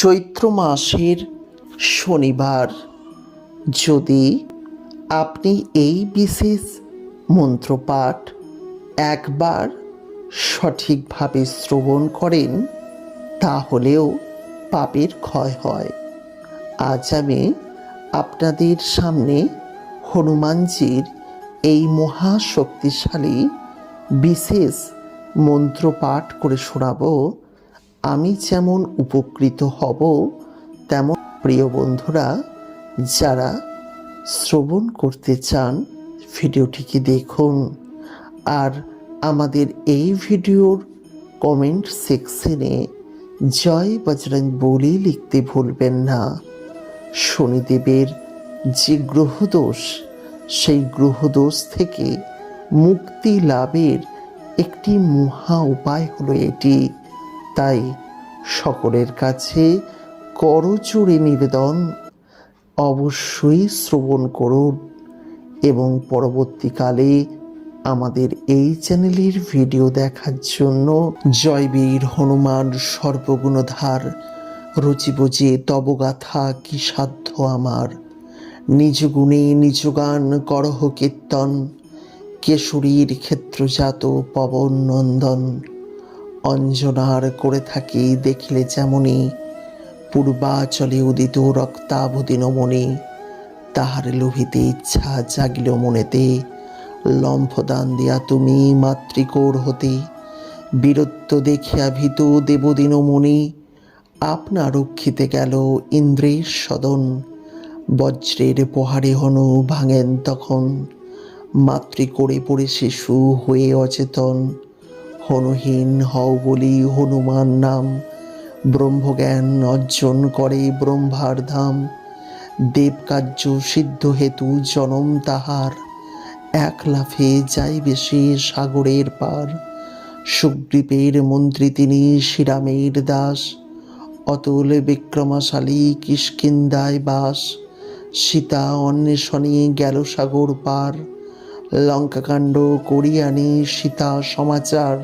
চৈত্র মাসের শনিবার। যদি আপনি এই বিশেষ মন্ত্রপাঠ একবার সঠিকভাবে শ্রবণ করেন, তাহলেও পাপের ক্ষয় হয়। আজ আমি আপনাদের সামনে হনুমানজির এই মহা শক্তিশালী বিশেষ মন্ত্র পাঠ করে শোনাবো। আমি যেমন উপকৃত হব, তেমন প্রিয় বন্ধুরা, যারা শ্রবণ করতে চান, ভিডিওটিকে দেখুন। আর আমাদের এই ভিডিওর কমেন্ট সেকশনে জয় বজরং বলি লিখতে ভুলবেন না। শনিদেবের যে গ্রহদোষ, সেই গ্রহদোষ থেকে মুক্তি লাভের একটি মহা উপায় হলো এটি। তাই সকলের কাছে করচুরে নিবেদন অবশ্যই শ্রবণ করুন এবং পরবর্তীকালে আমাদের এই চ্যানেলের ভিডিও দেখার জন্য জয়বীর হনুমান সর্বগুণধার রুচিবুঝে তবগাথা কি সাধ্য আমার? নিজ গুণে নিজ গান করহ কীর্তন, কেশরীর ক্ষেত্রজাত পবন নন্দন অঞ্জনার করে থাকি দেখিলে যেমনি। পূর্বাচলে উদিত রক্তাবধি নমনে, তাহার লোভিতে ইচ্ছা জাগিল মনেতে। লম্ফদান দিয়া তুমি মাতৃকোর হতে, বীরত্ব দেখিয়া ভীত দেবদিন মনি আপনা রক্ষিতে গেল ইন্দ্রের সদন, বজ্রের পোহারে হনু ভাঙেন তখন। মাতৃকোড়ে পড়ে শিশু হয়ে অচেতন। হনুহীন হও বলি হনুমান নাম। ব্রহ্মজ্ঞান অর্জন করে ব্রহ্মার ধাম। দেবকার্য সিদ্ধ হেতু জনম তাহার। এক লাফে যাইবে সে সাগরের পার। সুগ্রীবের মন্ত্রী তিনি শ্রীরামের দাস। অতুল বিক্রমাশালী কিষ্কিন্দায় বাস। সীতা অন্বেষণে গেল সাগর পার। লঙ্কাকাণ্ড, করিয়ানি, সীতা সমাচার,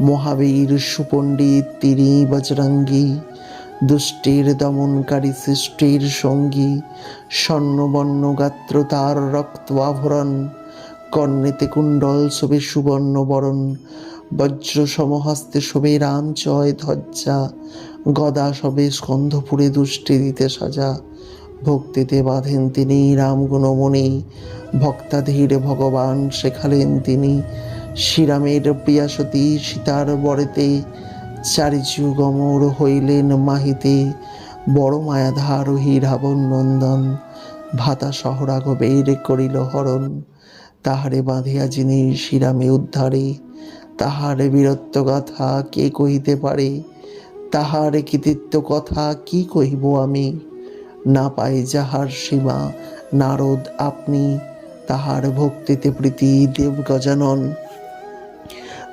মহাবীর, সুপণ্ডিত তিনি বজরঙ্গী, দুষ্টির দমনকারী সৃষ্টির সঙ্গী স্বর্ণবর্ণ গাত্র, তার রক্ত আভরণ, কর্ণেতে কুণ্ডল, শোভে সুবর্ণ বরণ, বজ্র সমহস্তে শোভে রাম জয় ধ্বজা, গদা সবে স্কন্ধপুরে দুষ্টি দিতে সাজা। ভক্তিতে বাঁধেন তিনি রামগুণমণি ভক্তাধীর ভগবান শেখালেন তিনি শ্রীরামের প্রিয়াসতী সীতার বরেতে। চারি যুগমর হইলেন মাহিতে বড় মায়াধার রাবণ নন্দন। ভাতা সহরাঘবের করিল হরণ। তাহারে বাঁধিয়া যিনি শ্রীরামে উদ্ধারে, তাহার বীরত্ব কথা কে কহিতে পারে? তাহার কৃতিত্ব কথা কি কহিব আমি? না পাই যাহার সীমা। নারদ, আপনি তাহার ভক্তিতে প্রীতি দেব গজানন।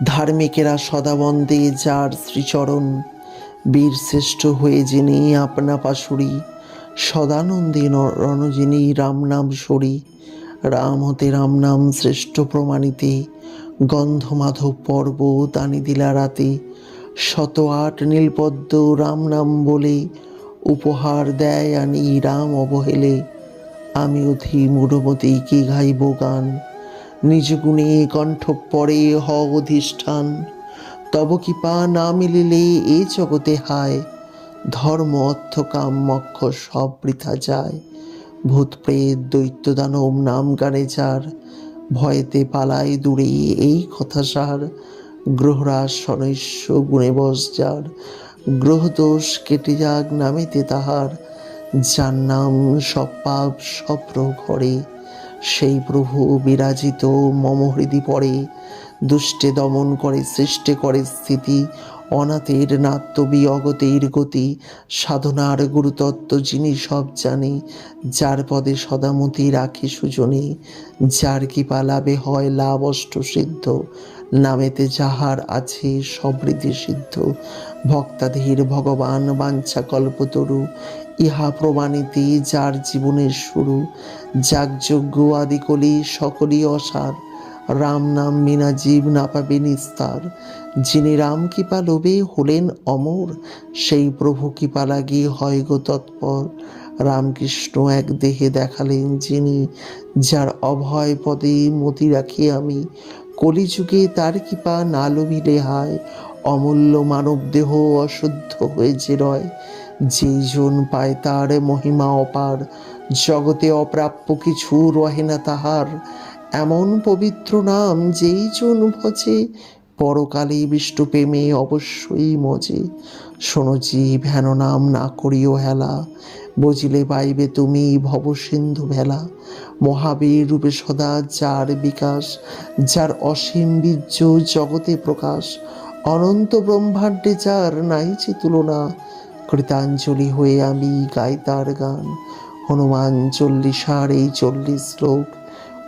ধার্মিকেরা সদাবন্দে যার শ্রীচরণ। বীর শ্রেষ্ঠ হয়ে যিনি আপনা পাশুরি, সদানন্দে রণজিনী রাম নাম সরি। রাম হতে রাম নাম শ্রেষ্ঠ প্রমাণিতে। গন্ধ মাধব পর্ব দানি দিলা রাতে। শত আট নীলপদ্ম রাম নাম বলে উপহার দেয় আনি রাম অবহেলে। আমি অধি মূঢ়মতি কি গাইব গান? নিজ গুণে কণ্ঠ পরে হ অধিষ্ঠান তব কি পা না মিলিলে এ জগতে হায়? ধর্ম, অর্থ, কাম, মক্ষ সব বৃথা যায়। ভূত, প্রেত, দৈত্য, দানব নাম গানে যার। ভয়েতে পালায় দূরে এই কথা সার। গ্রহরাজ সনৈশ্য গুণে বস যার। গ্রহদোষ কেটে যাক নামেতে তাহার। যার নাম সব পাপ সপ্র ঘরে সেই প্রভু বিরাজিত, মম হৃদি পড়ে। দুষ্টে দমন করে, সৃষ্টি করে স্থিতি। অনাথের নাত্যবী, অগতের গতি। সাধনার গুরুতত্ত্ব যিনি সব জানে। যার পদে সদামতি রাখে সুজনে। যার কি পালাবে হয়, লাভ অষ্ট সিদ্ধ। নামেতে যাহার আছে সমৃদ্ধি সিদ্ধ। ভক্তাধীর ভগবান বাঞ্ছা কল্পতরু, ইহা প্রমাণিতে যার জীবনের শুরু। যাগযজ্ঞ আদিকলি সকলই অসার, রাম নাম বিনা জীব না পাবে নিস্তার। যিনি রাম কৃপা লোভে হলেন অমর, সেই প্রভু কৃপা লাগিয়ে হয় গো তৎপর। রামকৃষ্ণ এক দেহে দেখালেন যিনি, যার অভয় পদে মতি রাখি আমি। কলিযুগে তার কৃপা না লোভিলে হায়। অমূল্য মানব দেহ অশুদ্ধ হয়ে যে রয়। যেই জন পায় তার মহিমা অপার, জগতে অপ্রাপ্য কিছু রহে না তাহার। এমন পবিত্র নাম যেই জন ভজে পরকালে বিষ্ণু প্রেমে অবশ্যই মজে। শোনো জীব, হেন নাম না করিও হেলা। বুঝিলে পাইবে তুমি ভবসিন্ধু ভেলা। মহাবীর রূপে সদা যার বিকাশ, যার অসীম বীর্য জগতে প্রকাশ। অনন্ত ব্রহ্মাণ্ডে যার নাই যে তুলনা, কৃতাঞ্জলি হয়ে আমি গাই তার গান। হনুমান চল্লিশার এই চল্লিশ শ্লোক,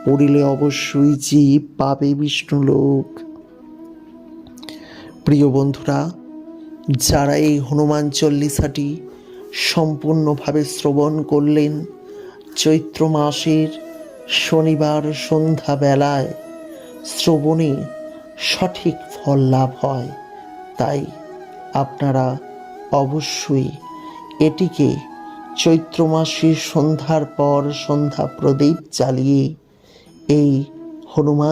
পড়িলে অবশ্যই জীব পাবে বিষ্ণু লোক প্রিয় বন্ধুরা, যারা এই হনুমান চল্লিশাটি সম্পূর্ণভাবে শ্রবণ করলেন, চৈত্র মাসের শনিবার সন্ধ্যা বেলায় শ্রবণে সঠিক ফল লাভ হয়, তাই আপনারা অবশ্যই এটিকে চৈত্র মাসের সন্ধ্যার পর সন্ধ্যা প্রদীপ জ্বালিয়ে এই হনুমান